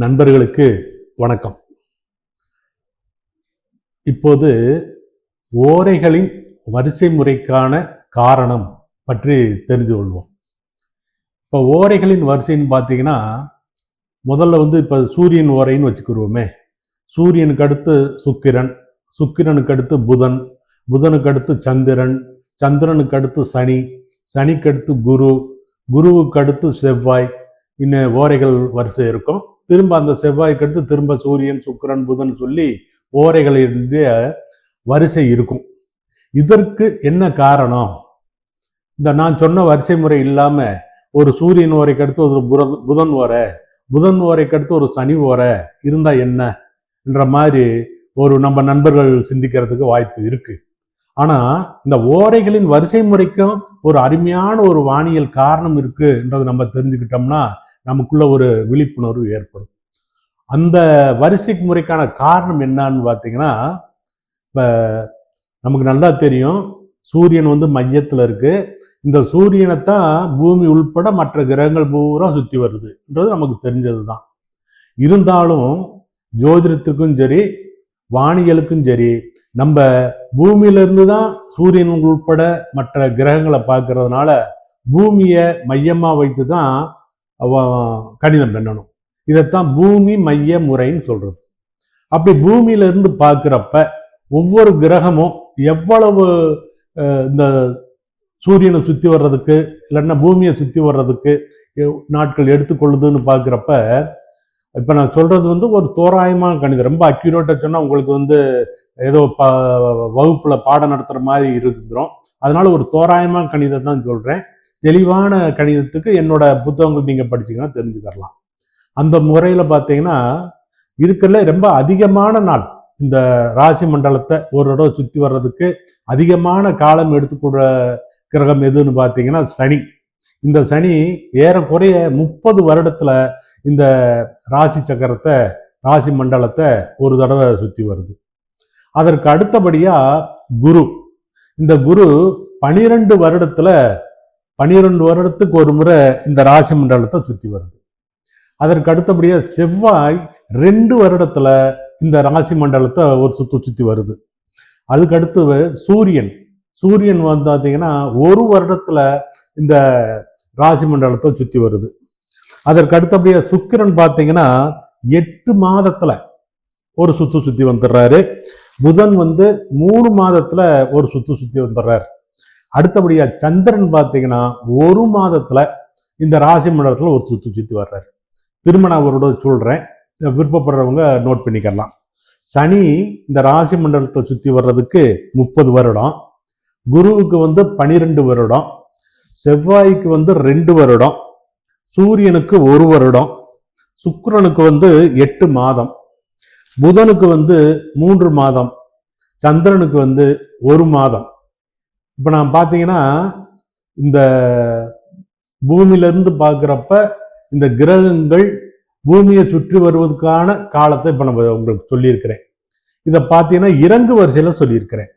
நண்பர்களுக்கு வணக்கம். இப்போது ஓரைகளின் வரிசை முறைக்கான காரணம் பற்றி தெரிந்து கொள்வோம். இப்போ ஓரைகளின் வரிசைன்னு பார்த்தீங்கன்னா முதல்ல வந்து இப்போ சூரியன் ஓரைன்னு வச்சுக்கிருவோமே. சூரியனுக்கு அடுத்து சுக்கிரன் சுக்கிரனுக்கு அடுத்து புதன் புதனுக்கு அடுத்து சந்திரன் சந்திரனுக்கு அடுத்து சனி சனிக்கு அடுத்து குரு குருவுக்கு அடுத்து செவ்வாய் இன்னும் ஓரைகள் வரிசை இருக்கும். திரும்ப அந்த செவ்வாய்க்கு அடுத்து திரும்ப சூரியன் சுக்கிரன் புதன் சொல்லி ஓரைகளினுடைய வரிசை இருக்கும். இதற்கு என்ன காரணம்? இந்த நான் சொன்ன வரிசை முறை இல்லாம ஒரு சூரியன் ஓரைக்கு அடுத்து ஒரு புதன் ஓரை புதன் ஓரைக்கு அடுத்து ஒரு சனி ஓரை இருந்தா என்ன? என்ற மாதிரி ஒரு நம்ம நண்பர்கள் சிந்திக்கிறதுக்கு வாய்ப்பு இருக்கு. ஆனா இந்த ஓரைகளின் வரிசை முறைக்கும் ஒரு அருமையான ஒரு வானியல் காரணம் இருக்குன்றது நம்ம தெரிஞ்சுக்கிட்டோம்னா நமக்குள்ள ஒரு விழிப்புணர்வு ஏற்படும். அந்த வரிசை முறைக்கான காரணம் என்னன்னு பார்த்தீங்கன்னா இப்போ நமக்கு நல்லா தெரியும் சூரியன் வந்து மையத்தில் இருக்குது இந்த சூரியனை தான் பூமி உள்பட மற்ற கிரகங்கள் பூரா சுற்றி வருதுன்றது நமக்கு தெரிஞ்சது தான் இருந்தாலும் ஜோதிடத்துக்கும் சரி வானியலுக்கும் சரி நம்ம பூமியிலிருந்து தான் சூரியன் உள்பட மற்ற கிரகங்களை பார்க்கறதுனால பூமியை மையமாக வைத்து தான் கடிதம் கணிதம் பண்ணணும். இதைத்தான் பூமி மைய முறைன்னு சொல்றது. அப்படி பூமியில இருந்து ஒவ்வொரு கிரகமும் எவ்வளவு இந்த சூரியனை சுற்றி வர்றதுக்கு இல்லைன்னா பூமியை சுற்றி வர்றதுக்கு நாட்கள் எடுத்துக்கொள்ளுதுன்னு பார்க்குறப்ப இப்போ நான் சொல்கிறது வந்து ஒரு தோராயமான கணிதம். ரொம்ப அக்யூரேட்டாக சொன்னால் உங்களுக்கு வந்து ஏதோ ப வகுப்பில் பாடம் நடத்துகிற மாதிரி இருந்துரும். அதனால் ஒரு தோராயமான கணிதம் தான் சொல்கிறேன் தெளிவான கணிதத்துக்கு என்னோட புத்தகங்கள் நீங்கள் படிச்சீங்கன்னா தெரிஞ்சுக்கலாம் அந்த முறையில் பார்த்தீங்கன்னா இருக்கிறதுல ரொம்ப அதிகமான நாள் இந்த ராசி மண்டலத்தை ஒரு தடவை சுற்றி வர்றதுக்கு அதிகமான காலம் எடுத்துக்கூட கிரகம் எதுன்னு பார்த்தீங்கன்னா சனி. இந்த சனி ஏறக்குறைய முப்பது வருடத்தில் இந்த ராசி சக்கரத்தை ராசி மண்டலத்தை ஒரு தடவை சுற்றி வருது. அதற்கு அடுத்தபடியாக குரு. இந்த குரு பனிரெண்டு வருடத்தில் பனிரெண்டு வருடத்துக்கு ஒரு முறை இந்த ராசி மண்டலத்தை சுற்றி வருது. அதற்கு அடுத்தபடியாக செவ்வாய் ரெண்டு வருடத்தில் இந்த ராசி மண்டலத்தை ஒரு சுற்று சுற்றி வருது. அதுக்கடுத்து சூரியன். சூரியன் வந்து பார்த்தீங்கன்னா ஒரு வருடத்தில் இந்த ராசி மண்டலத்தை சுற்றி வருது. அதற்கு அடுத்தபடியாக சுக்கிரன் பார்த்தீங்கன்னா எட்டு மாதத்தில் ஒரு சுற்று சுற்றி வந்துடுறாரு. புதன் வந்து மூணு மாதத்தில் ஒரு சுற்று சுற்றி வந்துடுறாரு. அடுத்தபடியா சந்திரன் பார்த்தீங்கன்னா ஒரு மாதத்துல இந்த ராசி மண்டலத்தில் ஒரு சுற்றி சுத்தி வர்றாரு. திரும்ப நான் அவரோட சொல்றேன். விருப்பப்படுறவங்க நோட் பண்ணிக்கலாம். சனி இந்த ராசி மண்டலத்தை சுற்றி வர்றதுக்கு முப்பது வருடம். குருவுக்கு வந்து பனிரெண்டு வருடம். செவ்வாய்க்கு வந்து ரெண்டு வருடம். சூரியனுக்கு ஒரு வருடம். சுக்கரனுக்கு வந்து எட்டு மாதம். புதனுக்கு வந்து மூன்று மாதம். சந்திரனுக்கு வந்து ஒரு மாதம். இப்போ நான் பார்த்தீங்கன்னா இந்த பூமியிலிருந்து பார்க்குறப்ப இந்த கிரகங்கள் பூமியை சுற்றி வருவதற்கான காலத்தை இப்போ நம்ம உங்களுக்கு சொல்லியிருக்கிறேன். இதை பார்த்தீங்கன்னா இறங்கு வரிசையில் சொல்லியிருக்கிறேன்.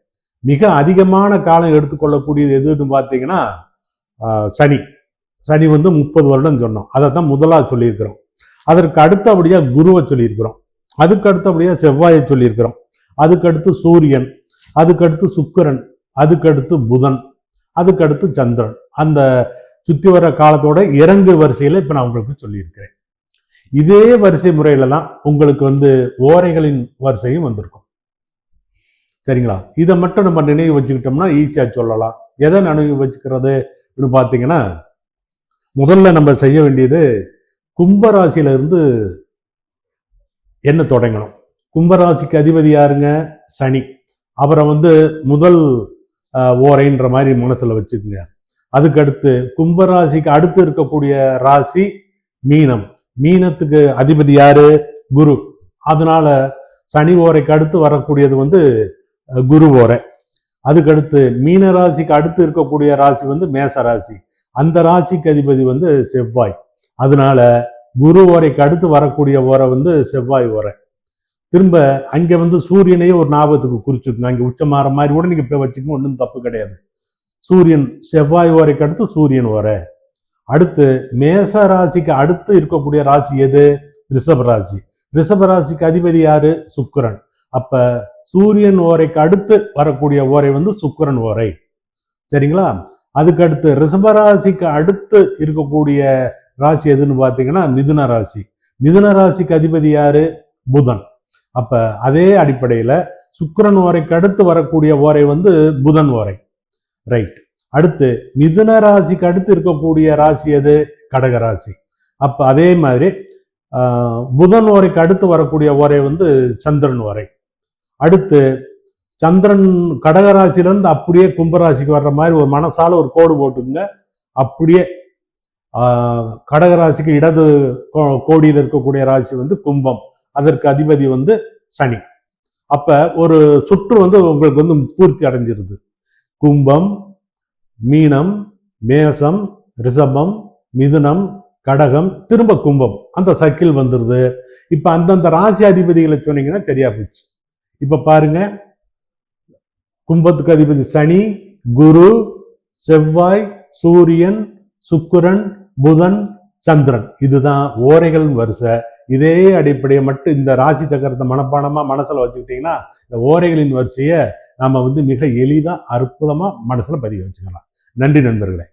மிக அதிகமான காலம் எடுத்துக்கொள்ளக்கூடியது எதுன்னு பார்த்தீங்கன்னா சனி. சனி வந்து முப்பது வருடம் சொன்னோம். அதை தான் முதலாக சொல்லியிருக்கிறோம். அதற்கு அடுத்தபடியாக குருவை சொல்லியிருக்கிறோம். அதுக்கு அடுத்தபடியாக செவ்வாயை சொல்லியிருக்கிறோம். அதுக்கடுத்து சூரியன். அதுக்கு அடுத்து சுக்கிரன். அதுக்கடுத்து புதன் அதுக்கடுத்து சந்திரன். அந்த சுற்றி வர காலத்தோட இறங்கு வரிசையில் இப்போ நான் உங்களுக்கு சொல்லியிருக்கிறேன். இதே வரிசை முறையில தான் உங்களுக்கு வந்து ஓரைகளின் வரிசையும் வந்திருக்கும். சரிங்களா? இதை மட்டும் நம்ம நினைவு வச்சுக்கிட்டோம்னா ஈஸியாக சொல்லலாம். எதை நினைவு வச்சுக்கிறது பார்த்தீங்கன்னா முதல்ல நம்ம செய்ய வேண்டியது கும்பராசியிலிருந்து என்ன தொடங்கணும்? கும்பராசிக்கு அதிபதி யாருங்க? சனி. அவரை வந்து முதல் ஓரைன்ற மாதிரி மனசில் வச்சுக்கோங்க. அதுக்கடுத்து கும்பராசிக்கு அடுத்து இருக்கக்கூடிய ராசி மீனம். மீனத்துக்கு அதிபதி யாரு? குரு. அதனால சனி ஓரைக்கு அடுத்து வரக்கூடியது வந்து குரு ஓரை. அதுக்கடுத்து மீன ராசிக்கு அடுத்து இருக்கக்கூடிய ராசி வந்து மேச ராசி. அந்த ராசிக்கு அதிபதி வந்து செவ்வாய். அதனால குரு ஓரைக்கு அடுத்து வரக்கூடிய ஓரை வந்து செவ்வாய் ஓரை. திரும்ப அங்கே வந்து சூரியனையே ஒரு ஞாபகத்துக்கு அங்கே அங்க உச்சமாற மாதிரி கூட நீங்கள் போய் வச்சுக்கணும் ஒன்றும் தப்பு கிடையாது. சூரியன் செவ்வாய் ஓரைக்கு அடுத்து சூரியன் ஓரை. அடுத்து மேச ராசிக்கு அடுத்து இருக்கக்கூடிய ராசி எது? ரிஷபராசி ரிஷபராசிக்கு அதிபதி யாரு? சுக்கரன். அப்ப சூரியன் ஓரைக்கு அடுத்து வரக்கூடிய ஓரை வந்து சுக்கரன் ஓரை. சரிங்களா? அதுக்கு அடுத்து ரிஷபராசிக்கு அடுத்து இருக்கக்கூடிய ராசி எதுன்னு பார்த்தீங்கன்னா மிதுன ராசி. மிதுன ராசிக்கு அதிபதி யாரு? புதன். அப்ப அதே அடிப்படையில சுக்கரன் ஓரைக்கு அடுத்து வரக்கூடிய ஓரை வந்து புதன் ஓரை. ரைட் அடுத்து மிதுன ராசிக்கு அடுத்து இருக்கக்கூடிய ராசி எது? கடக ராசி. அப்ப அதே மாதிரி புதன் ஓரைக்கு அடுத்து வரக்கூடிய ஓரை வந்து சந்திரன் ஓரை. அடுத்து சந்திரன் கடகராசிலேருந்து அப்படியே கும்பராசிக்கு வர்ற மாதிரி ஒரு மனசால ஒரு கோடு போட்டுங்க அப்படியே கடகராசிக்கு இடது கோ- கோடியில் இருக்கக்கூடிய ராசி வந்து கும்பம். அதற்கு அதிபதி வந்து சனி. அப்ப ஒரு சுற்று வந்து உங்களுக்கு வந்து பூர்த்தி அடைஞ்சிருது. கும்பம் மீனம் மேசம் ரிஷபம் மிதுனம் கடகம் திரும்ப கும்பம். அந்த சர்க்கிள் வந்துடுது இப்போ அந்தந்த ராசி அதிபதிகளை சொன்னீங்கன்னா சரியா போச்சு. இப்போ பாருங்க. கும்பத்துக்கு அதிபதி சனி குரு செவ்வாய் சூரியன் சுக்கிரன் புதன் சந்திரன். இதுதான் ஓரைகள் வரிசை. இதே அடிப்படையை மட்டும் இந்த ராசி சக்கரத்தை மனப்பாடமாக மனசில் வச்சுக்கிட்டிங்கன்னா இந்த ஓரைகளின் வரிசையை நாம் வந்து மிக எளிதாக அற்புதமாக மனசில் பதிய வச்சுக்கலாம். நன்றி நண்பர்களே.